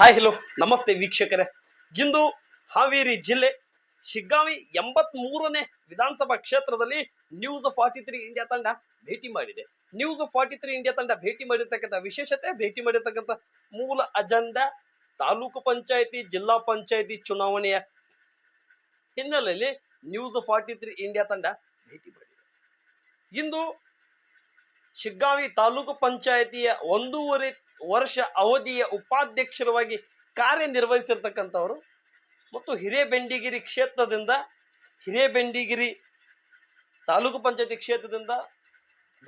Hi hello ನಮಸ್ತೆ ವೀಕ್ಷಕರೇ. ಇಂದು ಹಾವೇರಿ ಜಿಲ್ಲೆ ಶಿಗ್ಗಾವಿ ಎಂಬತ್ ಮೂರನೇ ವಿಧಾನಸಭಾ ಕ್ಷೇತ್ರದಲ್ಲಿ ನ್ಯೂಸ್ ಫಾರ್ಟಿ ತ್ರೀ ಇಂಡಿಯಾ ತಂಡ ಭೇಟಿ ಮಾಡಿದೆ. ನ್ಯೂಸ್ ಫಾರ್ಟಿ ತ್ರೀ ಇಂಡಿಯಾ ತಂಡ ಭೇಟಿ ಮಾಡಿರ್ತಕ್ಕಂಥ ವಿಶೇಷತೆ, ಭೇಟಿ ಮಾಡಿರ್ತಕ್ಕಂಥ ಮೂಲ ಅಜೆಂಡಾ ತಾಲೂಕು ಪಂಚಾಯತಿ, ಜಿಲ್ಲಾ ಪಂಚಾಯತಿ ಚುನಾವಣೆಯ ಹಿನ್ನೆಲೆಯಲ್ಲಿ ನ್ಯೂಸ್ ಫಾರ್ಟಿ ತ್ರೀ ಇಂಡಿಯಾ ತಂಡ ಭೇಟಿ ಮಾಡಿದೆ. ಇಂದು ಶಿಗ್ಗಾವಿ ತಾಲೂಕು ಪಂಚಾಯತಿಯ ಒಂದೂವರೆ ವರ್ಷ ಅವಧಿಯ ಉಪಾಧ್ಯಕ್ಷರವಾಗಿ ಕಾರ್ಯನಿರ್ವಹಿಸಿರ್ತಕ್ಕಂಥವರು. ಮತ್ತು ಹಿರೇಬೆಂಡಿಗಿರಿ ಕ್ಷೇತ್ರದಿಂದ, ಹಿರೇಬೆಂಡಿಗಿರಿ ತಾಲೂಕು ಪಂಚಾಯತಿ ಕ್ಷೇತ್ರದಿಂದ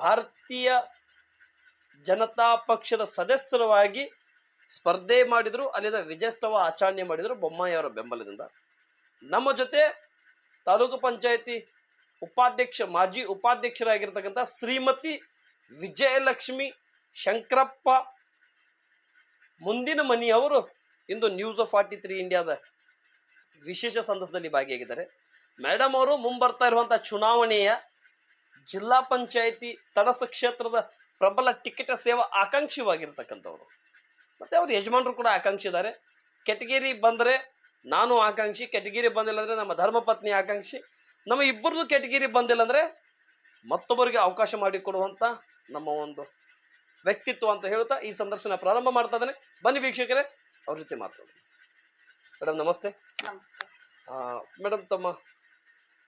ಭಾರತೀಯ ಜನತಾ ಪಕ್ಷದ ಸದಸ್ಯರವಾಗಿ ಸ್ಪರ್ಧೆ ಮಾಡಿದರು, ಅಲ್ಲಿಂದ ವಿಜಯಸ್ತವ ಆಚರಣೆ ಮಾಡಿದರು ಬೊಮ್ಮಾಯಿಯವರ ಬೆಂಬಲದಿಂದ. ನಮ್ಮ ಜೊತೆ ತಾಲೂಕು ಪಂಚಾಯತಿ ಉಪಾಧ್ಯಕ್ಷ, ಮಾಜಿ ಉಪಾಧ್ಯಕ್ಷರಾಗಿರ್ತಕ್ಕಂಥ ಶ್ರೀಮತಿ ವಿಜಯಲಕ್ಷ್ಮಿ ಶಂಕರಪ್ಪ ಮುಂದಿನ ಮನೆಯವರು ಇಂದು ನ್ಯೂಸ್ ಫಾರ್ಟಿ ತ್ರೀ ಇಂಡಿಯಾದ ವಿಶೇಷ ಸಂದರ್ಭದಲ್ಲಿ ಭಾಗಿಯಾಗಿದ್ದಾರೆ. ಮೇಡಮ್ ಅವರು ಮುಂಬರ್ತಾ ಇರುವಂತಹ ಚುನಾವಣೆಯ ಜಿಲ್ಲಾ ಪಂಚಾಯತಿ ತಡಸ ಕ್ಷೇತ್ರದ ಪ್ರಬಲ ಟಿಕೆಟ್ ಸೇವಾ ಆಕಾಂಕ್ಷಿವಾಗಿರ್ತಕ್ಕಂಥವ್ರು. ಮತ್ತೆ ಅವ್ರ ಯಜಮಾನರು ಕೂಡ ಆಕಾಂಕ್ಷಿ ಇದ್ದಾರೆ ಕೆಟಗಿರಿ ಬಂದರೆ ನಾನು ಆಕಾಂಕ್ಷಿ, ಕೆಟಗಿರಿ ಬಂದಿಲ್ಲ ಅಂದರೆ ನಮ್ಮ ಧರ್ಮಪತ್ನಿ ಆಕಾಂಕ್ಷಿ, ನಮ್ಮ ಇಬ್ಬರದು ಕೆಟಗಿರಿ ಬಂದಿಲ್ಲ ಅಂದರೆ ಮತ್ತೊಬ್ಬರಿಗೆ ಅವಕಾಶ ಮಾಡಿಕೊಡುವಂಥ ನಮ್ಮ ಒಂದು ವ್ಯಕ್ತಿತ್ವ ಅಂತ ಹೇಳ್ತಾ ಈ ಸಂದರ್ಶನ ಪ್ರಾರಂಭ ಮಾಡ್ತಾ ಇದ್ದೇನೆ. ಬನ್ನಿ ವೀಕ್ಷಕರೇ ಅವ್ರ ಜೊತೆ ಮಾತಾಡೋಣ. ಮೇಡಮ್ ನಮಸ್ತೆ. ಮೇಡಮ್ ತಮ್ಮ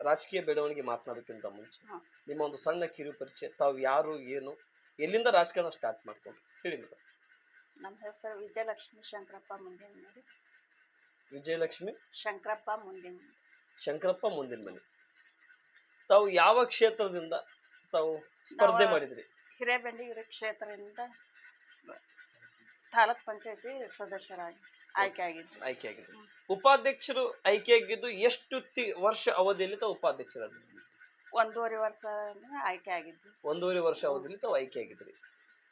ರಾಜಕೀಯ ಬೆಳವಣಿಗೆ ಮಾತನಾಡೋಕ್ಕಿಂತ ಮುಂಚೆ ನಿಮ್ಮ ಒಂದು ಸಣ್ಣ ಕಿರು ಪರಿಚಯ ತಾವು ಯಾರು ಏನು ಎಲ್ಲಿಂದ ರಾಜಕಾರಣ ಸ್ಟಾರ್ಟ್ ಮಾಡ್ಕೊಂಡು ಹೇಳಿ ಮೇಡಮ್. ನಮ್ಮ ಹೆಸರು ವಿಜಯಲಕ್ಷ್ಮಿ ಶಂಕರಪ್ಪ ಮುಂದಿನ ಮನೆ. ವಿಜಯಲಕ್ಷ್ಮಿ? ಶಂಕರಪ್ಪ ಮುಂದಿನ ಶಂಕರಪ್ಪ ಮುಂದಿನ ಮನೆ. ತಾವು ಯಾವ ಕ್ಷೇತ್ರದಿಂದ ತಾವು ಸ್ಪರ್ಧೆ ಮಾಡಿದ್ರಿ? ಹಿರೇಬೆಂಡಿಗಿರಿ ಕ್ಷೇತ್ರದಿಂದ ತಾಲೂಕ್ ಪಂಚಾಯತಿ ಸದಸ್ಯರಾಗಿ ಆಯ್ಕೆ ಆಗಿದ್ದು ಆಯ್ಕೆ ಆಗಿದ್ರಿ. ಉಪಾಧ್ಯಕ್ಷರು ಆಯ್ಕೆಯಾಗಿದ್ದು ಎಷ್ಟು ತಿ ವರ್ಷ ಅವಧಿಯಲ್ಲಿ ತಾವು ಉಪಾಧ್ಯಕ್ಷರಾದ್ರು? ಒಂದೂವರೆ ವರ್ಷ ಆಯ್ಕೆ ಆಗಿದ್ದು ಒಂದೂವರೆ ವರ್ಷ ಅವಧಿಯಲ್ಲಿ ತಾವು ಆಯ್ಕೆ ಆಗಿದ್ರಿ.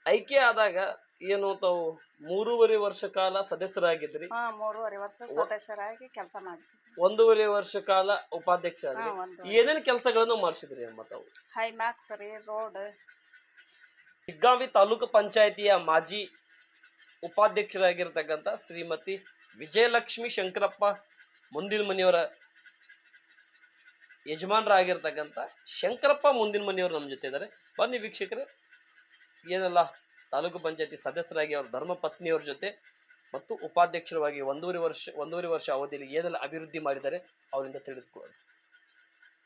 ಆಯ್ಕೆ ಆದಾಗ ಏನು ತಾವು ಮೂರುವರೆ ವರ್ಷ ಕಾಲ ಸದಸ್ಯರಾಗಿದ್ರಿ? ಹಾ ಮೂರುವರೆ ವರ್ಷ ಸದಸ್ಯರಾಗಿ ಕೆಲಸ ಮಾಡಿದ್ವಿ. ಒಂದೂವರೆ ವರ್ಷ ಕಾಲ ಉಪಾಧ್ಯಕ್ಷ ಹಾ ಆದ್ರಿ ಒಂದು ಏನೇನು ಕೆಲಸಗಳನ್ನು ಮಾಡಿಸಿದ್ರಿ ಅಮ್ಮ ತಾವು? ಹೈ ರೀ ರೋಡ್ ಶಿಗ್ಗಾಂವಿ ತಾಲೂಕು ಪಂಚಾಯತಿಯ ಮಾಜಿ ಉಪಾಧ್ಯಕ್ಷರಾಗಿರ್ತಕ್ಕಂಥ ಶ್ರೀಮತಿ ವಿಜಯಲಕ್ಷ್ಮಿ ಶಂಕರಪ್ಪ ಮುಂದಿನ ಮನೆಯವರ ಯಜಮಾನರಾಗಿರ್ತಕ್ಕಂಥ ಶಂಕರಪ್ಪ ಮುಂದಿನ ಮನೆಯವರು ನಮ್ಮ ಜೊತೆ ಇದ್ದಾರೆ ಬನ್ನಿ ವೀಕ್ಷಕರೇ, ಏನೆಲ್ಲ, ತಾಲೂಕು ಪಂಚಾಯತಿ ಸದಸ್ಯರಾಗಿ ಅವರ ಧರ್ಮ ಪತ್ನಿಯವ್ರ ಜೊತೆ ಮತ್ತು ಉಪಾಧ್ಯಕ್ಷರವಾಗಿ ಒಂದೂವರೆ ವರ್ಷ ಒಂದೂವರೆ ವರ್ಷ ಅವಧಿಯಲ್ಲಿ ಏನೆಲ್ಲ ಅಭಿವೃದ್ಧಿ ಮಾಡಿದ್ದಾರೆ, ಅವರಿಂದ ತಿಳಿದುಕೊಳ್ಳೋಣ.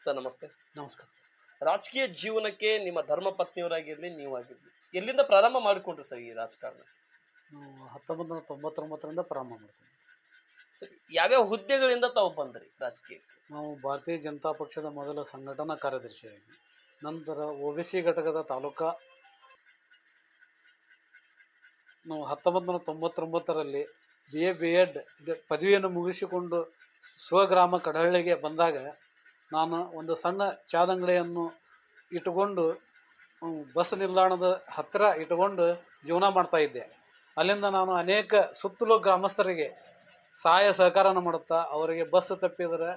ಸರ್, ನಮಸ್ತೆ. ನಮಸ್ಕಾರ. ರಾಜಕೀಯ ಜೀವನಕ್ಕೆ ನಿಮ್ಮ ಧರ್ಮ ಪತ್ನಿಯವರಾಗಿರ್ಲಿ ನೀವಾಗಿರ್ಲಿ. ಎಲ್ಲಿಂದ ಪ್ರಾರಂಭ ಮಾಡಿಕೊಂಡ್ರಿ ಸರ್ ಈ ರಾಜಕಾರಣ? ನಾವು ಹತ್ತೊಂಬತ್ತು ನೂರ ತೊಂಬತ್ತೊಂಬತ್ತರಿಂದ ಪ್ರಾರಂಭ ಮಾಡ್ತೀವಿ ಸರಿ ಯಾವ್ಯಾವ ಹುದ್ದೆಗಳಿಂದ ತಾವು ಬಂದ್ರಿ ರಾಜಕೀಯಕ್ಕೆ? ನಾವು ಭಾರತೀಯ ಜನತಾ ಪಕ್ಷದ ಮೊದಲ ಸಂಘಟನಾ ಕಾರ್ಯದರ್ಶಿಯಾಗಿ ನಂತರ ಒ ಬಿ ಸಿ ಘಟಕದ ತಾಲೂಕಾ ನಾವು ಹತ್ತೊಂಬತ್ತು ನೂರ ತೊಂಬತ್ತೊಂಬತ್ತರಲ್ಲಿ ಬಿ ಎ ಬಿ ಎಡ್ ಪದವಿಯನ್ನು ಮುಗಿಸಿಕೊಂಡು ಸ್ವಗ್ರಾಮ ಕಡಹಳ್ಳಿಗೆ ಬಂದಾಗ ನಾನು ಒಂದು ಸಣ್ಣ ಚಾದಂಗಡಿಯನ್ನು ಇಟ್ಟುಕೊಂಡು ಬಸ್ ನಿಲ್ದಾಣದ ಹತ್ತಿರ ಇಟ್ಟುಕೊಂಡು ಜೀವನ ಮಾಡ್ತಾ ಇದ್ದೆ. ಅಲ್ಲಿಂದ ನಾನು ಅನೇಕ ಸುತ್ತಲೂ ಗ್ರಾಮಸ್ಥರಿಗೆ ಸಹಾಯ ಸಹಕಾರನ ಮಾಡುತ್ತಾ ಅವರಿಗೆ ಬಸ್ ತಪ್ಪಿದರೆ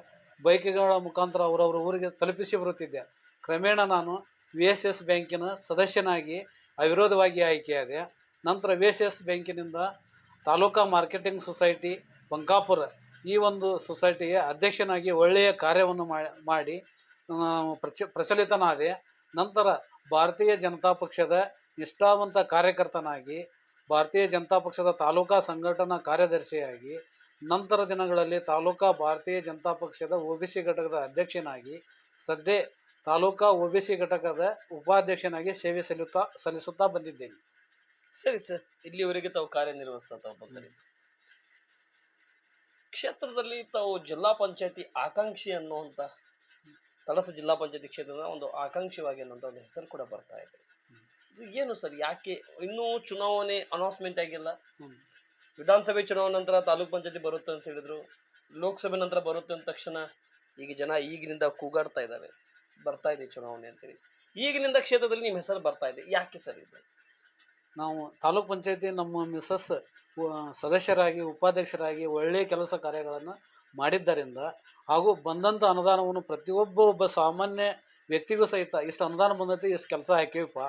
ಬೈಕ್ಗಳ ಮುಖಾಂತರ ಅವರವರ ಊರಿಗೆ ತಲುಪಿಸಿ ಬರುತ್ತಿದ್ದೆ. ಕ್ರಮೇಣ ನಾನು ವಿ ಎಸ್ ಎಸ್ ಬ್ಯಾಂಕಿನ ಸದಸ್ಯನಾಗಿ ಅವಿರೋಧವಾಗಿ ಆಯ್ಕೆಯಾದೆ ನಂತರ ವಿ ಎಸ್ ಎಸ್ ಬ್ಯಾಂಕಿನಿಂದ ತಾಲೂಕಾ ಮಾರ್ಕೆಟಿಂಗ್ ಸೊಸೈಟಿ ಬಂಕಾಪುರ ಈ ಒಂದು ಸೊಸೈಟಿಗೆ ಅಧ್ಯಕ್ಷನಾಗಿ ಒಳ್ಳೆಯ ಕಾರ್ಯವನ್ನು ಮಾಡಿ ಪ್ರಚ, ಪ್ರಚಲಿತನಾದೆ. ನಂತರ ಭಾರತೀಯ ಜನತಾ ಪಕ್ಷದ ನಿಷ್ಠಾವಂತ ಕಾರ್ಯಕರ್ತನಾಗಿ, ಭಾರತೀಯ ಜನತಾ ಪಕ್ಷದ ತಾಲೂಕಾ ಸಂಘಟನಾ ಕಾರ್ಯದರ್ಶಿಯಾಗಿ, ನಂತರ ದಿನಗಳಲ್ಲಿ ತಾಲೂಕಾ ಭಾರತೀಯ ಜನತಾ ಪಕ್ಷದ ಒ ಬಿ ಸಿ ಘಟಕದ ಅಧ್ಯಕ್ಷನಾಗಿ, ಸದ್ಯ ತಾಲೂಕಾ ಒ ಬಿ ಸಿ ಘಟಕದ ಉಪಾಧ್ಯಕ್ಷನಾಗಿ ಸೇವೆ ಸಲ್ಲುತ್ತಾ ಸಲ್ಲಿಸುತ್ತಾ ಬಂದಿದ್ದೇನೆ. ಸರಿ ಸರ್, ಇಲ್ಲಿವರೆಗೆ ತಾವು ಕಾರ್ಯನಿರ್ವಹಿಸ್ತಾ ತಾವು ಬಂದ್ರಿ ಕ್ಷೇತ್ರದಲ್ಲಿ ತಾವು ಜಿಲ್ಲಾ ಪಂಚಾಯತಿ ಆಕಾಂಕ್ಷಿ ಅನ್ನುವಂಥ ತಳಸ ಜಿಲ್ಲಾ ಪಂಚಾಯತಿ ಕ್ಷೇತ್ರದ ಒಂದು ಆಕಾಂಕ್ಷಿವಾಗಿ ಅನ್ನೋಂಥ ಒಂದು ಹೆಸರು ಕೂಡ ಬರ್ತಾ ಇದೆ. ಇದು ಏನು ಸರ್? ಯಾಕೆ ಇನ್ನೂ ಚುನಾವಣೆ ಅನೌನ್ಸ್ಮೆಂಟ್ ಆಗಿಲ್ಲ. ವಿಧಾನಸಭೆ ಚುನಾವಣೆ ನಂತರ ತಾಲೂಕ್ ಪಂಚಾಯತಿ ಬರುತ್ತೆ ಅಂತ ಹೇಳಿದ್ರು. ಲೋಕಸಭೆ ನಂತರ ಬರುತ್ತೆ ಅಂದ ತಕ್ಷಣ ಈಗ ಜನ ಈಗಿನಿಂದ ಕೂಗಾಡ್ತಾ ಇದ್ದಾರೆ. ಬರ್ತಾ ಇದೆ ಚುನಾವಣೆ ಅಂತೇಳಿ. ಈಗಿನಿಂದ ಕ್ಷೇತ್ರದಲ್ಲಿ ನಿಮ್ಮ ಹೆಸರು ಬರ್ತಾ ಇದೆ. ಯಾಕೆ ಸರ್ ಇದು? ನಾವು ತಾಲೂಕ್ ಪಂಚಾಯತಿ ನಮ್ಮ ಮಿಸಸ್ ಸದಸ್ಯರಾಗಿ, ಉಪಾಧ್ಯಕ್ಷರಾಗಿ ಒಳ್ಳೆಯ ಕೆಲಸ ಕಾರ್ಯಗಳನ್ನು ಮಾಡಿದ್ದರಿಂದ ಹಾಗೂ ಬಂದಂಥ ಅನುದಾನವನ್ನು ಪ್ರತಿಯೊಬ್ಬ ಒಬ್ಬ ಸಾಮಾನ್ಯ ವ್ಯಕ್ತಿಗೂ ಸಹಿತ ಇಷ್ಟು ಅನುದಾನ ಬಂದೈತಿ, ಇಷ್ಟು ಕೆಲಸ ಹಾಕಿವಪ್ಪ.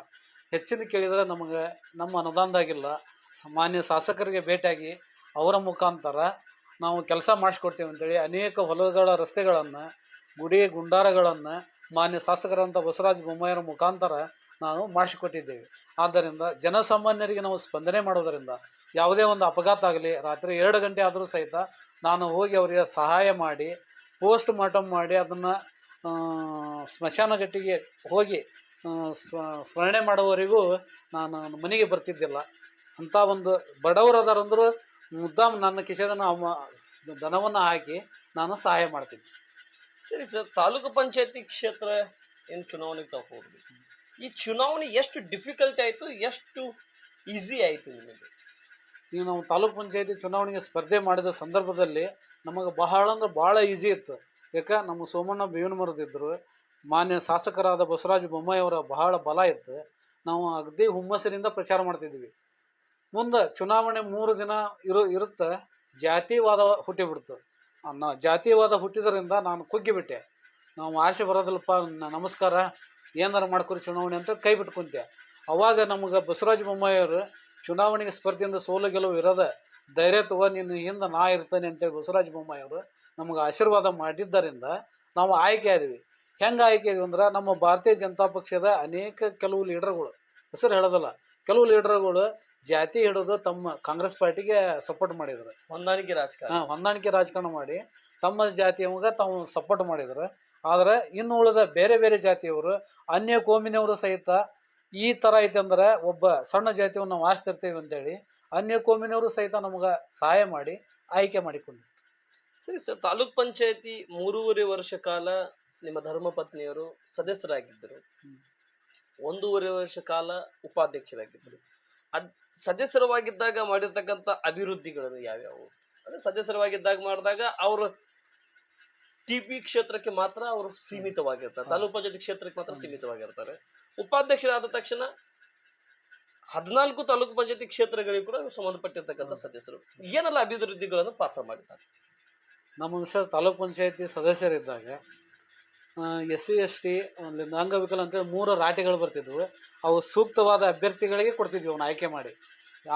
ಹೆಚ್ಚಿನ ಕೇಳಿದರೆ ನಮಗೆ ನಮ್ಮ ಅನುದಾನದಾಗಿಲ್ಲ. ಸಾಮಾನ್ಯ ಮಾನ್ಯ ಶಾಸಕರಿಗೆ ಭೇಟಿಯಾಗಿ ಅವರ ಮುಖಾಂತರ ನಾವು ಕೆಲಸ ಮಾಡಿಸ್ಕೊಡ್ತೀವಿ ಅಂತೇಳಿ ಅನೇಕ ಹೊಲಗಳ ರಸ್ತೆಗಳನ್ನು, ಗುಡಿ ಗುಂಡಾರಗಳನ್ನು ಮಾನ್ಯ ಶಾಸಕರಂಥ ಬಸವರಾಜ ಬೊಮ್ಮಾಯಿಯವರ ಮುಖಾಂತರ ನಾವು ಮಾಡಿಸಿಕೊಟ್ಟಿದ್ದೇವೆ. ಆದ್ದರಿಂದ ಜನಸಾಮಾನ್ಯರಿಗೆ ನಾವು ಸ್ಪಂದನೆ ಮಾಡೋದರಿಂದ ಯಾವುದೇ ಒಂದು ಅಪಘಾತ ಆಗಲಿ, ರಾತ್ರಿ ಎರಡು ಗಂಟೆ ಆದರೂ ಸಹಿತ ನಾನು ಹೋಗಿ ಅವರಿಗೆ ಸಹಾಯ ಮಾಡಿ ಪೋಸ್ಟ್ ಮಾರ್ಟಮ್ ಮಾಡಿ ಅದನ್ನು ಸ್ಮಶಾನಘಟ್ಟಿಗೆ ಹೋಗಿ ಸ್ವ, ಸ್ಮರಣೆ ಮಾಡುವವರೆಗೂ ನಾನು ಮನೆಗೆ ಬರ್ತಿದ್ದಿಲ್ಲ. ಅಂಥ ಒಂದು ಬಡವರು ಅದಾರಂದ್ರು ಮುದ್ದಾಮ್ ನನ್ನ ಕಿಶೆದ ದನವನ್ನು ಹಾಕಿ ನಾನು ಸಹಾಯ ಮಾಡ್ತೀನಿ ಸರಿ ಸರ್, ತಾಲೂಕು ಪಂಚಾಯತಿ ಕ್ಷೇತ್ರ ಏನು ಚುನಾವಣೆಗೆ ತಾವು ಈ ಚುನಾವಣೆ ಎಷ್ಟು ಡಿಫಿಕಲ್ಟಿ ಆಯಿತು, ಎಷ್ಟು ಈಸಿ ಆಯಿತು ನಿಮಗೆ? ಈಗ ನಾವು ತಾಲೂಕ್ ಪಂಚಾಯತಿ ಚುನಾವಣೆಗೆ ಸ್ಪರ್ಧೆ ಮಾಡಿದ ಸಂದರ್ಭದಲ್ಲಿ ನಮಗೆ ಬಹಳ ಅಂದ್ರೆ ಭಾಳ ಈಸಿ ಇತ್ತು. ಯಾಕೆ? ನಮ್ಮ ಸೋಮಣ್ಣ ಬೇವಿನ ಮರದಿದ್ದರು ಮಾನ್ಯ ಶಾಸಕರಾದ ಬಸವರಾಜ ಬೊಮ್ಮಾಯಿಯವರ ಬಹಳ ಬಲ ಇತ್ತು. ನಾವು ಅಗದಿ ಹುಮ್ಮಸ್ಸಿನಿಂದ ಪ್ರಚಾರ ಮಾಡ್ತಿದ್ವಿ. ಮುಂದೆ ಚುನಾವಣೆ ಮೂರು ದಿನ ಇರು, ಇರುತ್ತೆ ಜಾತಿವಾದ ಹುಟ್ಟಿಬಿಡ್ತು ನಾ ಜಾತಿವಾದ ಹುಟ್ಟಿದ್ರಿಂದ ನಾನು ಕುಗ್ಗಿಬಿಟ್ಟೆ ನಾವು ಆಸೆ ಬರೋದಿಲ್ಲಪ್ಪ ನಮಸ್ಕಾರ, ಏನಾರು ಮಾಡ್ಕೊರಿ ಚುನಾವಣೆ ಅಂತ ಕೈ ಬಿಟ್ಕೊಂತೆ ಕುಂತೆ. ಅವಾಗ ನಮಗೆ ಬಸವರಾಜ ಬೊಮ್ಮಾಯಿ ಅವರು ಚುನಾವಣೆಗೆ ಸ್ಪರ್ಧೆಯಿಂದ ಸೋಲು ಗೆಲುವು ಇರೋದ ಧೈರ್ಯ ತಗೋ ನಿನ್ನ ಹಿಂದೆ ನಾ ಇರ್ತೇನೆ ಅಂತೇಳಿ ಬಸವರಾಜ ಬೊಮ್ಮಾಯಿ ಅವರು ನಮಗೆ ಆಶೀರ್ವಾದ ಮಾಡಿದ್ದರಿಂದ ನಾವು ಆಯ್ಕೆ ಆದ್ವಿ. ಹೆಂಗೆ ಆಯ್ಕೆ ಆದ್ವಿ ಅಂದ್ರೆ ನಮ್ಮ ಭಾರತೀಯ ಜನತಾ ಪಕ್ಷದ ಅನೇಕ ಕೆಲವು ಲೀಡರ್ಗಳು ಹೆಸರು ಹೇಳೋದಲ್ಲ ಕೆಲವು ಲೀಡರ್ಗಳು ಜಾತಿ ಹಿಡಿದು ತಮ್ಮ ಕಾಂಗ್ರೆಸ್ ಪಾರ್ಟಿಗೆ ಸಪೋರ್ಟ್ ಮಾಡಿದ್ರು. ಹೊಂದಾಣಿಕೆ ರಾಜಕಾರಣ. ಹಾಂ ಹೊಂದಾಣಿಕೆ ರಾಜಕಾರಣ ಮಾಡಿ ತಮ್ಮ ಜಾತಿಯವಾಗ ತಾವು ಸಪೋರ್ಟ್ ಮಾಡಿದ್ರು. ಆದರೆ ಇನ್ನು ಉಳಿದ ಬೇರೆ ಬೇರೆ ಜಾತಿಯವರು ಅನ್ಯ ಕೋಮಿನವರು ಸಹಿತ ಈ ಥರ ಐತೆ ಅಂದ್ರೆ ಒಬ್ಬ ಸಣ್ಣ ಜಾತಿಯನ್ನು ನಾವು ಆರಿಸ್ತಿರ್ತೀವಿ ಅಂತೇಳಿ ಅನ್ಯ ಕೋಮಿನವರು ಸಹಿತ ನಮಗೆ ಸಹಾಯ ಮಾಡಿ ಆಯ್ಕೆ ಮಾಡಿಕೊಂಡು ಸರಿ, ಸರ್, ತಾಲೂಕ್ ಪಂಚಾಯತಿ ಮೂರುವರೆ ವರ್ಷ ಕಾಲ ನಿಮ್ಮ ಧರ್ಮಪತ್ನಿಯರು ಸದಸ್ಯರಾಗಿದ್ದರು. ಒಂದೂವರೆ ವರ್ಷ ಕಾಲ ಉಪಾಧ್ಯಕ್ಷರಾಗಿದ್ದರು. ಅದ್ ಸದಸ್ಯರವಾಗಿದ್ದಾಗ ಮಾಡಿರ್ತಕ್ಕಂಥ ಅಭಿವೃದ್ಧಿಗಳು ಯಾವ್ಯಾವು? ಅಂದ್ರೆ ಸದಸ್ಯರವಾಗಿದ್ದಾಗ ಮಾಡಿದಾಗ ಅವರು ಟಿ ಪಿ ಕ್ಷೇತ್ರಕ್ಕೆ ಮಾತ್ರ ಅವರು ಸೀಮಿತವಾಗಿರ್ತಾರೆ. ತಾಲೂಕು ಪಂಚಾಯತಿ ಕ್ಷೇತ್ರಕ್ಕೆ ಮಾತ್ರ. ಸೀಮಿತವಾಗಿರ್ತಾರೆ. ಉಪಾಧ್ಯಕ್ಷರಾದ ತಕ್ಷಣ ಹದಿನಾಲ್ಕು ತಾಲೂಕು ಪಂಚಾಯತಿ ಕ್ಷೇತ್ರಗಳಿಗೆ ಕೂಡ ಸಂಬಂಧಪಟ್ಟಿರ್ತಕ್ಕಂಥ. ಸದಸ್ಯರು. ಏನೆಲ್ಲ ಅಭಿವೃದ್ಧಿಗಳನ್ನು ಪಾತ್ರ ಮಾಡಿದ್ದಾರೆ? ನಮ್ಮ ವಿಷಯ ತಾಲೂಕ್ ಪಂಚಾಯತಿ ಸದಸ್ಯರಿದ್ದಾಗ ಎಸ್ ಸಿ ಎಸ್ ಟಿ ಅಂಗವಿಕಲ ಅಂತೇಳಿ ಮೂರು ರಾಟಿಗಳು ಬರ್ತಿದ್ವು. ಅವು ಸೂಕ್ತವಾದ ಅಭ್ಯರ್ಥಿಗಳಿಗೆ ಕೊಡ್ತಿದ್ವಿ ಅವನ್ನ ಆಯ್ಕೆ ಮಾಡಿ.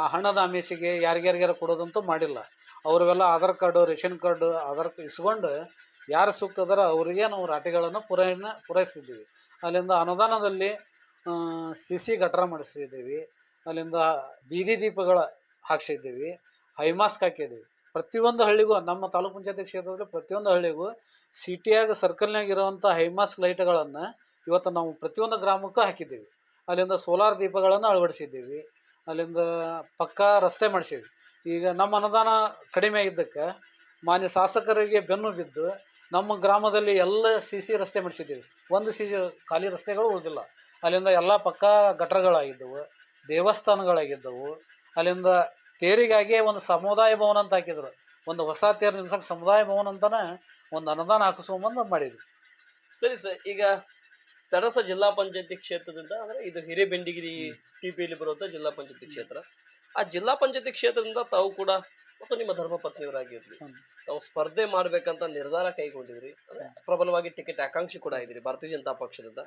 ಆ ಹಣದ ಆಮಿಷಿಗೆ ಯಾರಿಗ್ಯಾರಿಗಾರ ಕೊಡೋದಂತೂ ಮಾಡಿಲ್ಲ. ಅವರಿವೆಲ್ಲ Aadhaar card ration card Aadhaar ಇಸ್ಕೊಂಡು ಯಾರು ಸೂಕ್ತ ಅದರ ಅವರಿಗೆ ನಾವು ರಾಟಿಗಳನ್ನು ಪೂರೈನ, ಪೂರೈಸ್ತಿದ್ದೀವಿ. ಅಲ್ಲಿಂದ ಅನುದಾನದಲ್ಲಿ ಸಿ ಸಿ ಗಟ್ರ ಮಾಡಿಸಿದ್ದೀವಿ. ಅಲ್ಲಿಂದ ಬೀದಿ ದೀಪಗಳ ಹಾಕ್ಸಿದ್ದೀವಿ. ಹೈಮಾಸ್ಕ್ ಹಾಕಿದ್ದೀವಿ. ಪ್ರತಿಯೊಂದು ಹಳ್ಳಿಗೂ, ನಮ್ಮ ತಾಲೂಕು ಪಂಚಾಯತಿ ಕ್ಷೇತ್ರದಲ್ಲಿ ಪ್ರತಿಯೊಂದು ಹಳ್ಳಿಗೂ ಸಿಟಿಯಾಗ ಸರ್ಕಲ್ನಾಗ ಇರುವಂಥ ಹೈಮಾಸ್ಕ್ ಲೈಟ್ಗಳನ್ನು ಇವತ್ತು ನಾವು ಪ್ರತಿಯೊಂದು ಗ್ರಾಮಕ್ಕೂ ಹಾಕಿದ್ದೀವಿ. ಅಲ್ಲಿಂದ ಸೋಲಾರ್ ದೀಪಗಳನ್ನು ಅಳವಡಿಸಿದ್ದೀವಿ. ಅಲ್ಲಿಂದ ಪಕ್ಕಾ ರಸ್ತೆ ಮಾಡಿಸೀವಿ. ಈಗ ನಮ್ಮ ಅನುದಾನ ಕಡಿಮೆ ಆಗಿದ್ದಕ್ಕೆ ಮಾನ್ಯ ಶಾಸಕರಿಗೆ ಬೆನ್ನು ಬಿದ್ದು ನಮ್ಮ ಗ್ರಾಮದಲ್ಲಿ ಎಲ್ಲ ಸಿ ಸಿ ರಸ್ತೆ ಮಾಡಿಸಿದ್ದೀವಿ. ಒಂದು ಸಿ ಸಿ ಖಾಲಿ ರಸ್ತೆಗಳು ಉಳಿದಿಲ್ಲ. ಅಲ್ಲಿಂದ ಎಲ್ಲ ಪಕ್ಕಾ ಗಟ್ರಗಳಾಗಿದ್ದವು, ದೇವಸ್ಥಾನಗಳಾಗಿದ್ದವು, ಅಲ್ಲಿಂದ ತೇರಿಗಾಗಿ ಒಂದು ಸಮುದಾಯ ಭವನ ಅಂತ ಹಾಕಿದ್ರು. ಒಂದು ಹೊಸ ತೇರು ನಿಲ್ಸಕ್ಕೆ ಸಮುದಾಯ ಭವನ ಅಂತಲೇ ಒಂದು ಅನುದಾನ ಹಾಕಿಸ್ಕೊಂಬಂದು ಮಾಡಿದ್ವಿ ಸರಿ ಸರ್, ಈಗ ತರಸ ಜಿಲ್ಲಾ ಪಂಚಾಯತಿ ಕ್ಷೇತ್ರದಿಂದ ಅಂದರೆ ಇದು ಹಿರೇಬೆಂಡಿಗಿರಿ ಟಿಪಿಯಲ್ಲಿ ಬರುವಂಥ ಜಿಲ್ಲಾ ಪಂಚಾಯತಿ ಕ್ಷೇತ್ರ. ಆ ಜಿಲ್ಲಾ ಪಂಚಾಯತಿ ಕ್ಷೇತ್ರದಿಂದ ತಾವು ಕೂಡ ಮತ್ತು ನಿಮ್ಮ ಧರ್ಮಪತ್ನಿಯವರಾಗಿರ್ಲಿ. ತಾವು ಸ್ಪರ್ಧೆ ಮಾಡ್ಬೇಕಂತ ನಿರ್ಧಾರ ಕೈಗೊಂಡಿದ್ರಿ. ಪ್ರಬಲವಾಗಿ ಟಿಕೆಟ್ ಆಕಾಂಕ್ಷಿ ಕೂಡ ಇದ್ರಿ ಭಾರತೀಯ ಜನತಾ ಪಕ್ಷದಿಂದ.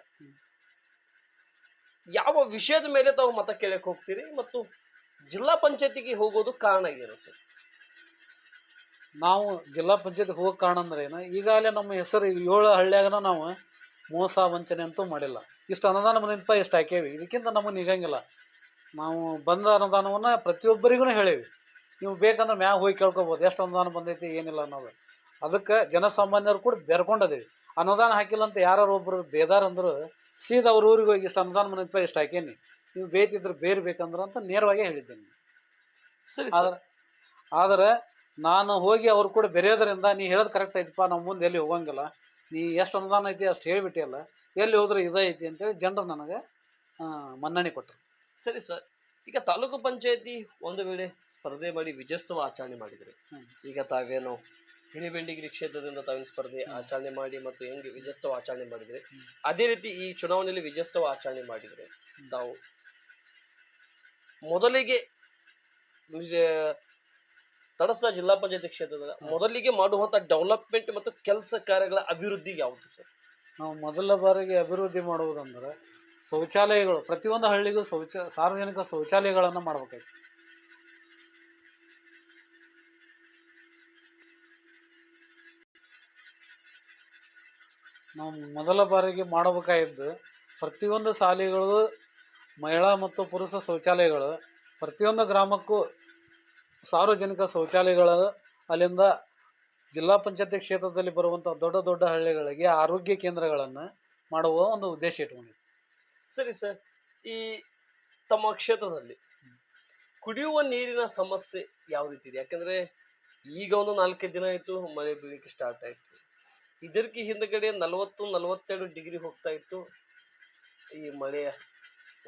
ಯಾವ ವಿಷಯದ ಮೇಲೆ ತಾವು ಮತ ಕೇಳಕ್ಕೆ ಹೋಗ್ತೀರಿ ಮತ್ತು ಜಿಲ್ಲಾ ಪಂಚಾಯತಿಗೆ ಹೋಗೋದು ಕಾರಣ ಏನು ಸರ್? ನಾವು ಜಿಲ್ಲಾ ಪಂಚಾಯತ್ ಹೋಗೋ ಕಾರಣ ಅಂದ್ರೆ ಏನು? ಈಗಾಗಲೇ ನಮ್ಮ ಹೆಸರು ಏಳು ಹಳ್ಳಿಯಾಗನ ನಾವು ಮೋಸ ವಂಚನೆ ಅಂತೂ ಮಾಡಿಲ್ಲ. ಇಷ್ಟು ಅನುದಾನ ಬಂದಿದ್ದಪ್ಪ ಇಷ್ಟು ಹಾಕೇವಿ. ಇದಕ್ಕಿಂತ ನಮಗೆ ನಿಗಂಗಿಲ್ಲ ನಾವು ಬಂದ ಅನುದಾನವನ್ನು ಪ್ರತಿಯೊಬ್ಬರಿಗೂ ಹೇಳೇವಿ. ನೀವು ಬೇಕಂದ್ರೆ ಮ್ಯಾಗ ಹೋಗಿ ಕೇಳ್ಕೊಬೋದು. ಎಷ್ಟು ಅನುದಾನ ಬಂದೈತಿ ಏನಿಲ್ಲ ಅನ್ನೋದು. ಅದಕ್ಕೆ ಜನಸಾಮಾನ್ಯರು ಕೂಡ ಬೆರ್ಕೊಂಡದೀವಿ. ಅನುದಾನ ಹಾಕಿಲ್ಲ ಅಂತ ಯಾರು ಒಬ್ಬರು ಬೇದಾರ ಅಂದ್ರು ಸೀದಾ ಅವ್ರ ಊರಿಗೆ ಹೋಗಿ ಇಷ್ಟು ಅನುದಾನ ಬಂದಪ್ಪ ಇಷ್ಟು ಹಾಕೇನಿ. ನೀವು ಬೇತಿದ್ರೆ ಬೇರೆ ಬೇಕಂದ್ರೆ ಅಂತ ನೇರವಾಗಿ ಹೇಳಿದ್ದೀನಿ. ಸರಿ ಆದ್ರೆ ಆದ್ರೆ ನಾನು ಹೋಗಿ ಅವ್ರು ಕೂಡ ಬೆರೆಯೋದ್ರಿಂದ ನೀ ಹೇಳೋದು ಕರೆಕ್ಟ್ ಐತಿಪ್ಪ ನಾವು ಮುಂದೆ ಎಲ್ಲಿ ಹೋಗಂಗಿಲ್ಲ. ನೀ ಎಷ್ಟು ಅನುದಾನ ಐತಿ ಅಷ್ಟು ಹೇಳಿಬಿಟ್ಟಿಯಲ್ಲ ಎಲ್ಲಿ ಹೋದ್ರೆ ಇದೈತಿ ಅಂತೇಳಿ ಜನರು ನನಗೆ ಮನ್ನಣೆ ಕೊಟ್ಟರು ಸರಿ ಸರ್. ಈಗ ತಾಲೂಕು ಪಂಚಾಯತಿ ಒಂದು ವೇಳೆ ಸ್ಪರ್ಧೆ ಮಾಡಿ ವಿಜಯೋತ್ಸವ ಆಚರಣೆ ಮಾಡಿದರೆ ಈಗ ತಾವೇನು ಹಿರಿಬೆಂಡಿಗಿರಿ ಕ್ಷೇತ್ರದಿಂದ ತಾವೇನು ಸ್ಪರ್ಧೆ ಆಚರಣೆ ಮಾಡಿ ಮತ್ತು ಹೆಂಗೆ ವಿಜಯೋತ್ಸವ ಆಚರಣೆ ಮಾಡಿದರೆ ಅದೇ ರೀತಿ ಈ ಚುನಾವಣೆಯಲ್ಲಿ ವಿಜಯೋತ್ಸವ ಆಚರಣೆ ಮಾಡಿದರೆ ತಾವು ಮೊದಲಿಗೆ ತಡಸ ಜಿಲ್ಲಾ ಪಂಚಾಯತಿ ಕ್ಷೇತ್ರದ ಮೊದಲಿಗೆ ಮಾಡುವಂತ ಡೆವಲಪ್ಮೆಂಟ್ ಮತ್ತು ಕೆಲಸ ಕಾರ್ಯಗಳ ಅಭಿವೃದ್ಧಿ ಯಾವುದು ಸರ್? ನಾವು ಮೊದಲ ಬಾರಿಗೆ ಅಭಿವೃದ್ಧಿ ಮಾಡುವುದಂದ್ರೆ ಶೌಚಾಲಯಗಳು, ಪ್ರತಿಯೊಂದು ಹಳ್ಳಿಗೂ ಶೌಚ, ಸಾರ್ವಜನಿಕ ಶೌಚಾಲಯಗಳನ್ನು ಮಾಡಬೇಕಾಯ್ತು. ನಾವು ಮೊದಲ ಬಾರಿಗೆ ಮಾಡಬೇಕಾಗಿದ್ದು, ಪ್ರತಿಯೊಂದು ಶಾಲೆಗಳು, ಮಹಿಳಾ ಮತ್ತು ಪುರುಷ ಶೌಚಾಲಯಗಳು, ಪ್ರತಿಯೊಂದು ಗ್ರಾಮಕ್ಕೂ ಸಾರ್ವಜನಿಕ ಶೌಚಾಲಯಗಳು, ಅಲ್ಲಿಂದ ಜಿಲ್ಲಾ ಪಂಚಾಯತಿ ಕ್ಷೇತ್ರದಲ್ಲಿ ಬರುವಂಥ ದೊಡ್ಡ ದೊಡ್ಡ ಹಳ್ಳಿಗಳಿಗೆ ಆರೋಗ್ಯ ಕೇಂದ್ರಗಳನ್ನು ಮಾಡುವ ಒಂದು ಉದ್ದೇಶ ಇಟ್ಕೊಂಡಿದೆ ಸರಿ ಸರ್ ಈ ತಮ್ಮ ಕ್ಷೇತ್ರದಲ್ಲಿ ಕುಡಿಯುವ ನೀರಿನ ಸಮಸ್ಯೆ ಯಾವ ರೀತಿ ಇದೆ? ಯಾಕಂದ್ರೆ ಈಗ ಒಂದು ನಾಲ್ಕೈದು ದಿನ ಆಯಿತು, ಮಳೆ ಬೀಳಲಿಕ್ಕೆ ಸ್ಟಾರ್ಟ್ ಆಯಿತು. ಇದಕ್ಕೆ ಹಿಂದ್ಗಡೆ ನಲವತ್ತು, ನಲವತ್ತೆರಡು ಡಿಗ್ರಿ ಹೋಗ್ತಾ ಇತ್ತು. ಈ ಮಳೆಯ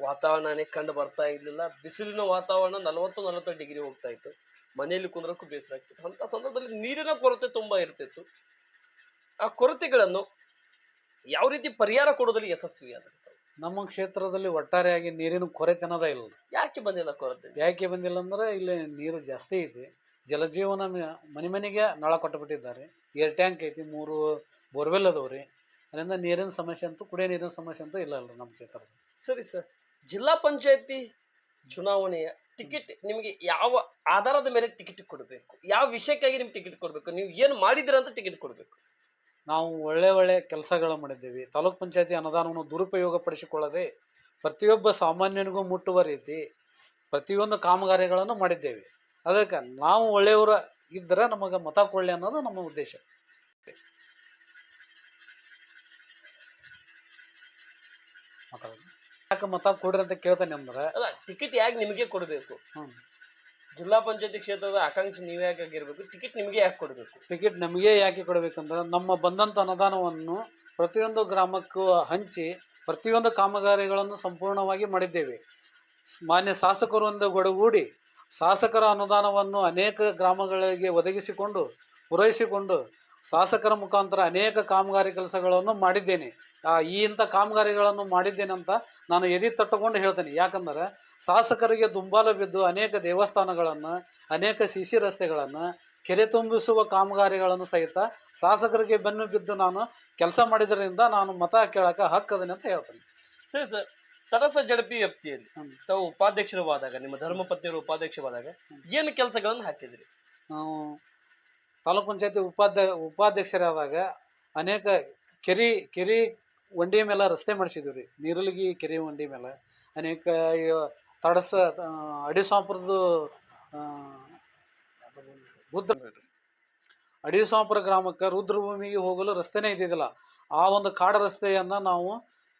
ವಾತಾವರಣನೇ ಕಂಡು ಬರ್ತಾ ಇರಲಿಲ್ಲ. ಬಿಸಿಲಿನ ವಾತಾವರಣ ನಲವತ್ತು, ನಲವತ್ತೆರಡು ಡಿಗ್ರಿ ಹೋಗ್ತಾ ಇತ್ತು. ಮನೆಯಲ್ಲಿ ಕುಂದ್ರಕ್ಕೂ ಬೇಸರ ಆಗ್ತಿತ್ತು. ಅಂಥ ಸಂದರ್ಭದಲ್ಲಿ ನೀರಿನ ಕೊರತೆ ತುಂಬ ಇರ್ತಿತ್ತು. ಆ ಕೊರತೆಗಳನ್ನು ಯಾವ ರೀತಿ ಪರಿಹಾರ ಕೊಡೋದ್ರಲ್ಲಿ ಯಶಸ್ವಿ ಆದ್ರೆ ನಮ್ಮ ಕ್ಷೇತ್ರದಲ್ಲಿ ಒಟ್ಟಾರೆಯಾಗಿ ನೀರಿನ ಕೊರತೆ ಅನ್ನೋದೇ ಇಲ್ಲ. ಯಾಕೆ ಬಂದಿಲ್ಲ ಕೊರತೆ? ಯಾಕೆ ಬಂದಿಲ್ಲ ಅಂದ್ರೆ ಇಲ್ಲಿ ನೀರು ಜಾಸ್ತಿ ಇದೆ. ಜಲಜೀವನ ಮ- ಮನೆ ಮನೆಗೆ ನಳ ಕೊಟ್ಟುಬಿಟ್ಟಿದ್ದಾರೆ ಏರ್ ಟ್ಯಾಂಕ್ ಐತಿ ಮೂರು ಬೋರ್ವೆಲ್ ಅದಾವ್ರಿ ಅದರಿಂದ ನೀರಿನ ಸಮಸ್ಯೆ ಅಂತೂ ಕುಡಿಯೋ ನೀರಿನ ಸಮಸ್ಯೆ ಅಂತೂ ಇಲ್ಲ ಅಲ್ರಿ ನಮ್ಮ ಕ್ಷೇತ್ರದಲ್ಲಿ. ಸರಿ ಸರ್. ಜಿಲ್ಲಾ ಪಂಚಾಯತಿ ಚುನಾವಣೆಯ ಟಿಕೆಟ್ ನಿಮಗೆ ಯಾವ ಆಧಾರದ ಮೇಲೆ ಟಿಕೆಟ್ ಕೊಡಬೇಕು? ಯಾವ ವಿಷಯಕ್ಕಾಗಿ ನಿಮ್ಗೆ ಟಿಕೆಟ್ ಕೊಡಬೇಕು? ನೀವು ಏನು ಮಾಡಿದಿರ ಅಂತ ಟಿಕೆಟ್ ಕೊಡಬೇಕು? ನಾವು ಒಳ್ಳೆ ಒಳ್ಳೆ ಕೆಲಸಗಳು ಮಾಡಿದ್ದೀವಿ. ತಾಲೂಕ್ ಪಂಚಾಯತಿ ಅನುದಾನವನ್ನು ದುರುಪಯೋಗ ಪಡಿಸಿಕೊಳ್ಳದೆ ಪ್ರತಿಯೊಬ್ಬ ಸಾಮಾನ್ಯನಿಗೂ ಮುಟ್ಟುವ ರೀತಿ ಪ್ರತಿಯೊಂದು ಕಾಮಗಾರಿಗಳನ್ನು ಮಾಡಿದ್ದೇವೆ. ಅದಕ್ಕೆ ನಾವು ಒಳ್ಳೆಯವರ ಇದ್ದರೆ ನಮಗೆ ಮತ ಕೊಳ್ಳಿ ಅನ್ನೋದು ನಮ್ಮ ಉದ್ದೇಶ. ಯಾಕೆ ಮತ ಕೊಡ್ರಿ ಅಂತ ಕೇಳ್ತಾನೆ ಅಂದ್ರೆ ಟಿಕೆಟ್ ಯಾಕೆ ನಿಮಗೆ ಕೊಡಬೇಕು? ಹ್ಞೂ ಜಿಲ್ಲಾ ಪಂಚಾಯತಿ ಕ್ಷೇತ್ರದ ಆಕಾಂಕ್ಷಿ ನೀವು ಯಾಕೆ ಆಗಿರ್ಬೇಕು? ಟಿಕೆಟ್ ನಿಮಗೆ ಯಾಕೆ ಕೊಡಬೇಕು? ಟಿಕೆಟ್ ನಮಗೆ ಯಾಕೆ ಕೊಡಬೇಕಂದ್ರೆ ನಮ್ಮ ಬಂದಂಥ ಅನುದಾನವನ್ನು ಪ್ರತಿಯೊಂದು ಗ್ರಾಮಕ್ಕೂ ಹಂಚಿ ಪ್ರತಿಯೊಂದು ಕಾಮಗಾರಿಗಳನ್ನು ಸಂಪೂರ್ಣವಾಗಿ ಮಾಡಿದ್ದೇವೆ. ಸ್- ಮಾನ್ಯ ಶಾಸಕರೊಂದು ಗೊಡಗೂಡಿ ಶಾಸಕರ ಅನುದಾನವನ್ನು ಅನೇಕ ಗ್ರಾಮಗಳಿಗೆ ಒದಗಿಸಿಕೊಂಡು ಪೂರೈಸಿಕೊಂಡು ಶಾಸಕರ ಮುಖಾಂತರ ಅನೇಕ ಕಾಮಗಾರಿ ಕೆಲಸಗಳನ್ನು ಮಾಡಿದ್ದೇನೆ. ಆ, ಈ ಇಂಥ ಕಾಮಗಾರಿಗಳನ್ನು ಮಾಡಿದ್ದೇನೆ ಅಂತ ನಾನು ಎದಿ ತಟ್ಟುಕೊಂಡು ಹೇಳ್ತೇನೆ. ಯಾಕಂದ್ರೆ ಶಾಸಕರಿಗೆ ದುಂಬಾಲ ಬಿದ್ದು ಅನೇಕ ದೇವಸ್ಥಾನಗಳನ್ನು ಅನೇಕ ಸಿ ಸಿ ರಸ್ತೆಗಳನ್ನು ಕೆರೆ ತುಂಬಿಸುವ ಕಾಮಗಾರಿಗಳನ್ನು ಸಹಿತ ಶಾಸಕರಿಗೆ ಬೆನ್ನು ಬಿದ್ದು ನಾನು ಕೆಲಸ ಮಾಡಿದ್ರಿಂದ ನಾನು ಮತ ಕೇಳಕ್ಕೆ ಹಕ್ಕದನೆ ಅಂತ ಹೇಳ್ತೇನೆ. ಸರಿ ಸರ್ ತಡಸ ಜಡಪಿ ವ್ಯಾಪ್ತಿಯಲ್ಲಿ. ತಾವು ಉಪಾಧ್ಯಕ್ಷರವಾದಾಗ ನಿಮ್ಮ ಧರ್ಮಪತ್ನಿಯರು ಉಪಾಧ್ಯಕ್ಷವಾದಾಗ ಏನು ಕೆಲಸಗಳನ್ನು ಹಾಕಿದ್ರಿ? ನಾವು ತಾಲೂಕ್ ಪಂಚಾಯತಿ ಉಪಾಧ್ಯ ಉಪಾಧ್ಯಕ್ಷರಾದಾಗ ಅನೇಕ ಕೆರೆ ಕೆರೆ ಒಂಡಿ ಮೇಲೆ ರಸ್ತೆ ಮಾಡಿಸಿದ್ವಿ ರೀ. ನೀರಲ್ಗಿ ಕೆರೆ ಒಂಡಿ ಮೇಲೆ ಅನೇಕ ತಡಸ ಅಡಿ ಅಡಿಸಾಂಪ್ರದ್ದು ರುದ್ರ ಅಡಿ ಅಡಿಸಾಂಪ್ರ ಗ್ರಾಮಕ್ಕೆ ರುದ್ರಭೂಮಿಗೆ ಹೋಗಲು ರಸ್ತೆನೇ ಇದ್ದಿದ್ದಿಲ್ಲ. ಆ ಒಂದು ಕಾಡು ರಸ್ತೆಯನ್ನು ನಾವು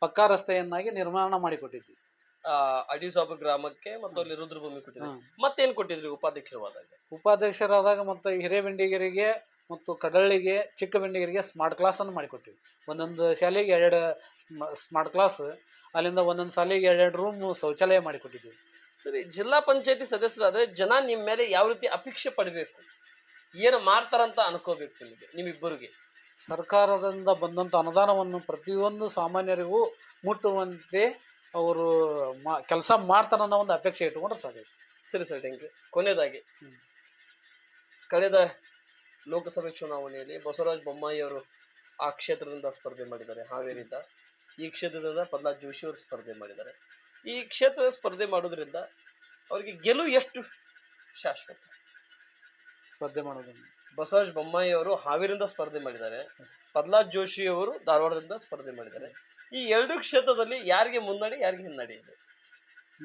ಪಕ್ಕಾ ರಸ್ತೆಯನ್ನಾಗಿ ನಿರ್ಮಾಣ ಮಾಡಿಕೊಟ್ಟಿದ್ವಿ. ಅಡಿಸಾಬ ಗ್ರಾಮಕ್ಕೆ ಮತ್ತು ಅಲ್ಲಿ ರುದ್ರಭೂಮಿ ಕೊಟ್ಟಿದ್ರು. ಮತ್ತೇನ್ ಕೊಟ್ಟಿದ್ರಿ ಉಪಾಧ್ಯಕ್ಷರವಾದಾಗ? ಉಪಾಧ್ಯಕ್ಷರಾದಾಗ ಮತ್ತು ಹಿರೇಬೆಂಡಿಗರಿಗೆ ಮತ್ತು ಕಡಳ್ಳಿಗೆ ಚಿಕ್ಕ ಬೆಂಡಿಗರಿಗೆ ಸ್ಮಾರ್ಟ್ ಕ್ಲಾಸನ್ನು ಮಾಡಿಕೊಟ್ಟಿವಿ. ಒಂದೊಂದು ಶಾಲೆಗೆ ಎರಡು ಸ್ಮಾರ್ಟ್ ಕ್ಲಾಸ್ ಅಲ್ಲಿಂದ ಒಂದೊಂದು ಶಾಲೆಗೆ ಎರಡೆರಡು ರೂಮ್ ಶೌಚಾಲಯ ಮಾಡಿಕೊಟ್ಟಿದ್ದೀವಿ ಸರಿ ಜಿಲ್ಲಾ ಪಂಚಾಯತಿ ಸದಸ್ಯರಾದ ಜನ ನಿಮ್ಮ ಮೇಲೆ ಯಾವ ರೀತಿ ಅಪೇಕ್ಷೆ ಪಡಬೇಕು? ಏನು ಮಾಡ್ತಾರಂತ ಅನ್ಕೋಬೇಕು ನಿಮಗೆ ನಿಮ್ಮಿಬ್ಬರಿಗೆ? ಸರ್ಕಾರದಿಂದ ಬಂದಂಥ ಅನುದಾನವನ್ನು ಪ್ರತಿಯೊಂದು ಸಾಮಾನ್ಯರಿಗೂ ಮುಟ್ಟುವಂತೆ ಅವರು ಮಾ ಕೆಲಸ ಮಾಡ್ತಾರ ಅನ್ನೋ ಒಂದು ಅಪೇಕ್ಷೆ ಇಟ್ಕೊಂಡ್ರೆ ಸಾಕು ಸರಿ ಸರ್ ಥ್ಯಾಂಕ್ ಯು ಕೊನೆಯದಾಗಿ ಕಳೆದ ಲೋಕಸಭೆ ಚುನಾವಣೆಯಲ್ಲಿ ಬಸವರಾಜ ಬೊಮ್ಮಾಯಿ ಅವರು ಆ ಕ್ಷೇತ್ರದಿಂದ ಸ್ಪರ್ಧೆ ಮಾಡಿದ್ದಾರೆ ಹಾವೇರಿಯಿಂದ. ಈ ಕ್ಷೇತ್ರದಿಂದ ಪ್ರಹ್ಲಾದ್ ಜೋಶಿ ಅವರು ಸ್ಪರ್ಧೆ ಮಾಡಿದ್ದಾರೆ. ಈ ಕ್ಷೇತ್ರದ ಸ್ಪರ್ಧೆ ಮಾಡೋದ್ರಿಂದ ಅವರಿಗೆ ಗೆಲುವು ಎಷ್ಟು ಶಾಶ್ವತ? ಸ್ಪರ್ಧೆ ಮಾಡೋದನ್ನು ಬಸವರಾಜ ಬೊಮ್ಮಾಯಿ ಅವರು ಹಾವೇರಿಂದ ಸ್ಪರ್ಧೆ ಮಾಡಿದ್ದಾರೆ. ಪ್ರಹ್ಲಾದ್ ಜೋಶಿ ಅವರು ಧಾರವಾಡದಿಂದ ಸ್ಪರ್ಧೆ ಮಾಡಿದ್ದಾರೆ. ಈ ಎರಡು ಕ್ಷೇತ್ರದಲ್ಲಿ ಯಾರಿಗೆ ಮುನ್ನಡೆ ಯಾರಿಗೆ ಹಿನ್ನಡೆ ಇದೆ?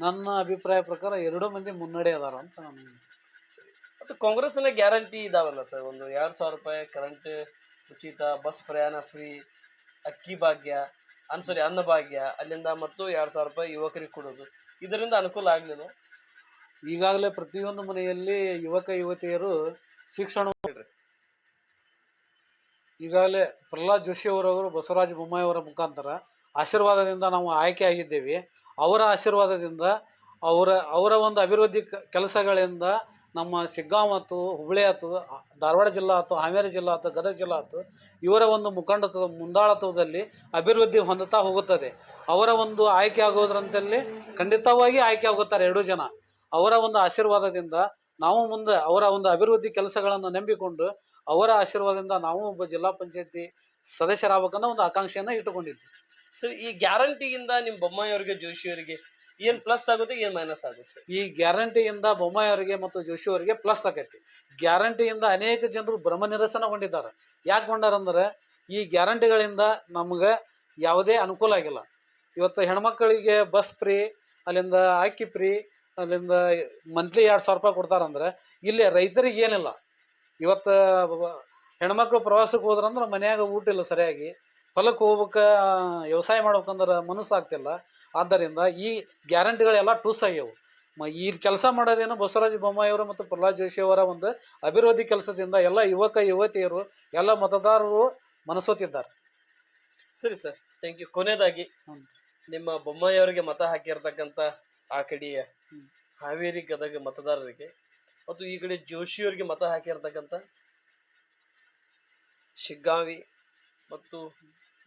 ನನ್ನ ಅಭಿಪ್ರಾಯ ಪ್ರಕಾರ ಎರಡು ಮಂದಿ ಮುನ್ನಡೆ ಅದಾರ ಅಂತ ನಾನು ಮತ್ತು ಕಾಂಗ್ರೆಸ್ನ ಗ್ಯಾರಂಟಿ ಇದಾವಲ್ಲ ಸರ್? ಒಂದು ಎರಡು ಸಾವಿರ ರೂಪಾಯಿ ಕರೆಂಟ್ ಉಚಿತ ಬಸ್ ಪ್ರಯಾಣ ಫ್ರೀ ಅಕ್ಕಿ ಭಾಗ್ಯ ಅನ್ ಸಾರಿ ಅನ್ನ ಭಾಗ್ಯ ಅಲ್ಲಿಂದ ಮತ್ತು ಎರಡು ಸಾವಿರ ರೂಪಾಯಿ ಯುವಕರಿಗೆ ಕೊಡೋದು. ಇದರಿಂದ ಅನುಕೂಲ ಆಗಲಿಲ್ಲ ಈಗಾಗಲೇ ಪ್ರತಿಯೊಂದು ಮನೆಯಲ್ಲಿ ಯುವಕ ಯುವತಿಯರು ಶಿಕ್ಷಣ ಈಗಾಗಲೇ ಪ್ರಹ್ಲಾದ್ ಜೋಶಿ ಅವರವರು ಬಸವರಾಜ ಬೊಮ್ಮಾಯಿ ಅವರ ಮುಖಾಂತರ ಆಶೀರ್ವಾದದಿಂದ ನಾವು ಆಯ್ಕೆ ಆಗಿದ್ದೇವೆ. ಅವರ ಆಶೀರ್ವಾದದಿಂದ ಅವರ ಅವರ ಒಂದು ಅಭಿವೃದ್ಧಿ ಕೆಲಸಗಳಿಂದ ನಮ್ಮ ಶಿಗ್ಗಾಂವ್ ಆಯ್ತು ಹುಬ್ಬಳ್ಳಿ ಆಯ್ತು ಧಾರವಾಡ ಜಿಲ್ಲಾ ಆಯ್ತು ಹಾವೇರಿ ಜಿಲ್ಲಾ ಆಯ್ತು ಗದಗ ಜಿಲ್ಲಾ ಆಯ್ತು ಇವರ ಒಂದು ಮುಖಂಡತ್ವದ ಮುಂದಾಳತ್ವದಲ್ಲಿ ಅಭಿವೃದ್ಧಿ ಹೊಂದುತ್ತಾ ಹೋಗುತ್ತದೆ. ಅವರ ಒಂದು ಆಯ್ಕೆ ಆಗೋದ್ರಂತಲ್ಲಿ ಖಂಡಿತವಾಗಿ ಆಯ್ಕೆ ಆಗುತ್ತಾರೆ ಎರಡೂ ಜನ. ಅವರ ಒಂದು ಆಶೀರ್ವಾದದಿಂದ ನಾವು ಮುಂದೆ ಅವರ ಒಂದು ಅಭಿವೃದ್ಧಿ ಕೆಲಸಗಳನ್ನು ನಂಬಿಕೊಂಡು ಅವರ ಆಶೀರ್ವಾದದಿಂದ ನಾವು ಒಬ್ಬ ಜಿಲ್ಲಾ ಪಂಚಾಯತಿ ಸದಸ್ಯರಾಗಬೇಕನ್ನೋ ಒಂದು ಆಕಾಂಕ್ಷೆಯನ್ನು ಇಟ್ಟುಕೊಂಡಿದ್ವಿ. ಸೊ ಈ ಗ್ಯಾರಂಟಿಯಿಂದ ನಿಮ್ಮ ಬೊಮ್ಮಾಯಿಯವರಿಗೆ ಜೋಶಿಯವರಿಗೆ ಏನು ಪ್ಲಸ್ ಆಗುತ್ತೆ ಏನು ಮೈನಸ್ ಆಗುತ್ತೆ? ಈ ಗ್ಯಾರಂಟಿಯಿಂದ ಬೊಮ್ಮಾಯಿಯವರಿಗೆ ಮತ್ತು ಜೋಶಿಯವರಿಗೆ ಪ್ಲಸ್ ಆಕೈತಿ. ಗ್ಯಾರಂಟಿಯಿಂದ ಅನೇಕ ಜನರು ಭ್ರಮ ನಿರಸನಗೊಂಡಿದ್ದಾರೆ. ಯಾಕೆ ಗೊಂಡಾರಂದ್ರೆ ಈ ಗ್ಯಾರಂಟಿಗಳಿಂದ ನಮ್ಗೆ ಯಾವುದೇ ಅನುಕೂಲ ಆಗಿಲ್ಲ. ಇವತ್ತು ಹೆಣ್ಮಕ್ಕಳಿಗೆ ಬಸ್ ಫ್ರೀ ಅಲ್ಲಿಂದ ಅಕ್ಕಿ ಫ್ರೀ ಅಲ್ಲಿಂದ ಮಂತ್ಲಿ ಎರಡು ಸಾವಿರ ರೂಪಾಯಿ ಕೊಡ್ತಾರಂದ್ರೆ ಇಲ್ಲಿ ರೈತರಿಗೆ ಏನಿಲ್ಲ. ಇವತ್ತು ಹೆಣ್ಮಕ್ಳು ಪ್ರವಾಸಕ್ಕೆ ಹೋದ್ರಂದ್ರೆ ಮನ್ಯಾಗ ಊಟ ಇಲ್ಲ ಸರಿಯಾಗಿ. ಹೊಲಕ್ಕೆ ಹೋಗ್ಬೇಕು ವ್ಯವಸಾಯ ಮಾಡ್ಬೇಕಂದ್ರೆ ಮನಸ್ಸು ಆಗ್ತಿಲ್ಲ. ಆದ್ದರಿಂದ ಈ ಗ್ಯಾರಂಟಿಗಳೆಲ್ಲ ಟೂಸ್ ಆಗ್ಯವು. ಮ ಈ ಕೆಲಸ ಮಾಡೋದೇನು ಬಸವರಾಜ ಬೊಮ್ಮಾಯಿಯವರು ಮತ್ತು ಪ್ರಹ್ಲಾದ್ ಜೋಶಿ ಅವರ ಒಂದು ಅಭಿವೃದ್ಧಿ ಕೆಲಸದಿಂದ ಎಲ್ಲ ಯುವಕ ಯುವತಿಯರು ಎಲ್ಲ ಮತದಾರರು ಮನಸೋತಿದ್ದಾರೆ. ಸರಿ ಸರ್. ಥ್ಯಾಂಕ್ ಯು ಕೊನೆಯದಾಗಿ. ನಿಮ್ಮ ಬೊಮ್ಮಾಯಿಯವರಿಗೆ ಮತ ಹಾಕಿರ್ತಕ್ಕಂಥ ಆ ಕಡೆಯ. ಹಾವೇರಿ ಗದಗ ಮತದಾರರಿಗೆ ಮತ್ತು ಈ ಕಡೆ ಜೋಶಿಯವರಿಗೆ ಮತ ಹಾಕಿರ್ತಕ್ಕಂಥ ಶಿಗ್ಗಾವಿ ಮತ್ತು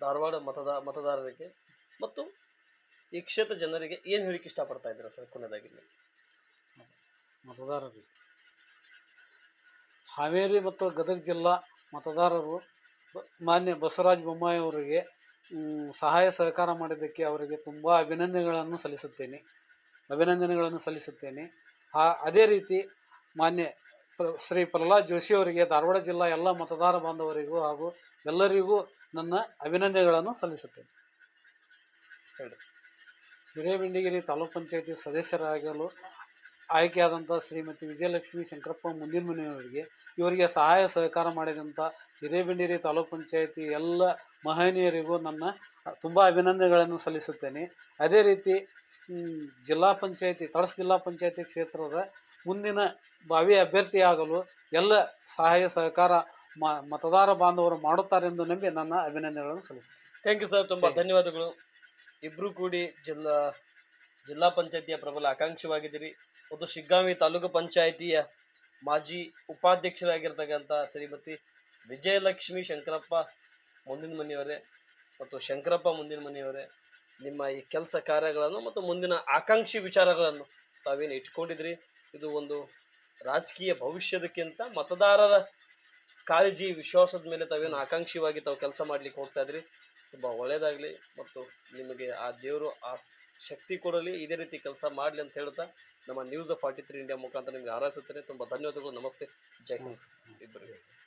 ಧಾರವಾಡ ಮತದ, ಮತದಾರರಿಗೆ ಮತ್ತು ಈ ಕ್ಷೇತ್ರ ಜನರಿಗೆ ಏನು ಹೇಳಿಕೆ ಇಷ್ಟಪಡ್ತಾ ಇದ್ದೀರಾ ಸರ್ ಕೊನೆಯದಾಗಿ ಮತದಾರರು ಹಾವೇರಿ ಮತ್ತು ಗದಗ ಜಿಲ್ಲಾ ಮತದಾರರು ಮಾನ್ಯ ಬಸವರಾಜ ಬೊಮ್ಮಾಯಿ ಅವರಿಗೆ ಸಹಾಯ ಸಹಕಾರ ಮಾಡಿದ್ದಕ್ಕೆ ಅವರಿಗೆ ತುಂಬ ಅಭಿನಂದನೆಗಳನ್ನು ಸಲ್ಲಿಸುತ್ತೇನೆ. ಅಭಿನಂದನೆಗಳನ್ನು ಸಲ್ಲಿಸುತ್ತೇನೆ. ಆ, ಅದೇ ರೀತಿ ಮಾನ್ಯ ಶ್ರೀ ಪ್ರಹ್ಲಾದ್ ಜೋಶಿ ಅವರಿಗೆ, ಧಾರವಾಡ ಜಿಲ್ಲಾ ಎಲ್ಲ ಮತದಾರ ಬಾಂಧವರಿಗೂ ಹಾಗೂ ಎಲ್ಲರಿಗೂ ನನ್ನ ಅಭಿನಂದನೆಗಳನ್ನು ಸಲ್ಲಿಸುತ್ತೇನೆ. ಹಿರೇಬೆಂಡಿಗಿರಿ ತಾಲೂಕ್ ಪಂಚಾಯತಿ ಸದಸ್ಯರಾಗಲು ಆಯ್ಕೆಯಾದಂಥ ಶ್ರೀಮತಿ ವಿಜಯಲಕ್ಷ್ಮಿ ಶಂಕರಪ್ಪ ಮುಂದಿನ ಮನೆಯವರಿಗೆ ಇವರಿಗೆ ಸಹಾಯ ಸಹಕಾರ ಮಾಡಿದಂಥ ಹಿರೇಬೆಂಡಿರಿ ತಾಲೂಕ್ ಪಂಚಾಯತಿ ಎಲ್ಲ ಮಹನೀಯರಿಗೂ ನನ್ನ ತುಂಬ ಅಭಿನಂದನೆಗಳನ್ನು ಸಲ್ಲಿಸುತ್ತೇನೆ. ಅದೇ ರೀತಿ ಜಿಲ್ಲಾ ಪಂಚಾಯತಿ ತಳಸ್ ಜಿಲ್ಲಾ ಪಂಚಾಯತಿ ಕ್ಷೇತ್ರದ ಮುಂದಿನ ಭಾವಿ ಅಭ್ಯರ್ಥಿಯಾಗಲು ಎಲ್ಲ ಸಹಾಯ ಸಹಕಾರ ಮ ಮತದಾರ ಬಾಂಧವರು ಮಾಡುತ್ತಾರೆಂದು ನಂಬಿ ನನ್ನ ಅಭಿನಂದನೆಗಳನ್ನು ಸಲ್ಲಿಸುತ್ತೇನೆ. ಥ್ಯಾಂಕ್ ಯು ಸರ್ ತುಂಬ ಧನ್ಯವಾದಗಳು. ಇಬ್ಬರೂ ಕೂಡಿ ಜಿಲ್ಲಾ ಜಿಲ್ಲಾ ಪಂಚಾಯತಿಯ ಪ್ರಬಲ ಆಕಾಂಕ್ಷಿವಾಗಿದ್ದೀರಿ. ಮತ್ತು ಶಿಗ್ಗಾಂವಿ ತಾಲೂಕು ಪಂಚಾಯಿತಿಯ ಮಾಜಿ ಉಪಾಧ್ಯಕ್ಷರಾಗಿರ್ತಕ್ಕಂಥ ಶ್ರೀಮತಿ ವಿಜಯಲಕ್ಷ್ಮಿ ಶಂಕರಪ್ಪ ಮುಂದಿನ ಮನೆಯವರೇ ಮತ್ತು ಶಂಕರಪ್ಪ ಮುಂದಿನ ಮನೆಯವರೇ. ನಿಮ್ಮ ಈ ಕೆಲಸ ಕಾರ್ಯಗಳನ್ನು ಮತ್ತು ಮುಂದಿನ ಆಕಾಂಕ್ಷಿ ವಿಚಾರಗಳನ್ನು ತಾವೇನು ಇಟ್ಕೊಂಡಿದ್ರಿ ಇದು ಒಂದು ರಾಜಕೀಯ ಭವಿಷ್ಯದಕ್ಕಿಂತ ಮತದಾರರ ಕಾಳಜಿ ವಿಶ್ವಾಸದ ಮೇಲೆ ತಾವೇನು ಆಕಾಂಕ್ಷಿವಾಗಿ ತಾವು ಕೆಲಸ ಮಾಡ್ಲಿಕ್ಕೆ ಹೋಗ್ತಾ ಇದ್ರಿ? ತುಂಬ ಒಳ್ಳೆಯದಾಗಲಿ ಮತ್ತು ನಿಮಗೆ ಆ ದೇವರು ಆ ಶಕ್ತಿ ಕೊಡಲಿ ಇದೇ ರೀತಿ ಕೆಲಸ ಮಾಡಲಿ ಅಂತ ಹೇಳ್ತಾ ನಮ್ಮ ನ್ಯೂಸ್ ಫಾರ್ಟಿ ತ್ರೀ ಇಂಡಿಯಾ ಮುಖಾಂತರ ನಿಮಗೆ ಹಾರೈಸುತ್ತೇನೆ. ತುಂಬ ಧನ್ಯವಾದಗಳು. ನಮಸ್ತೆ. ಜೈ ಹಿಂದ್. ಇಬ್ಬರಿಗೆ.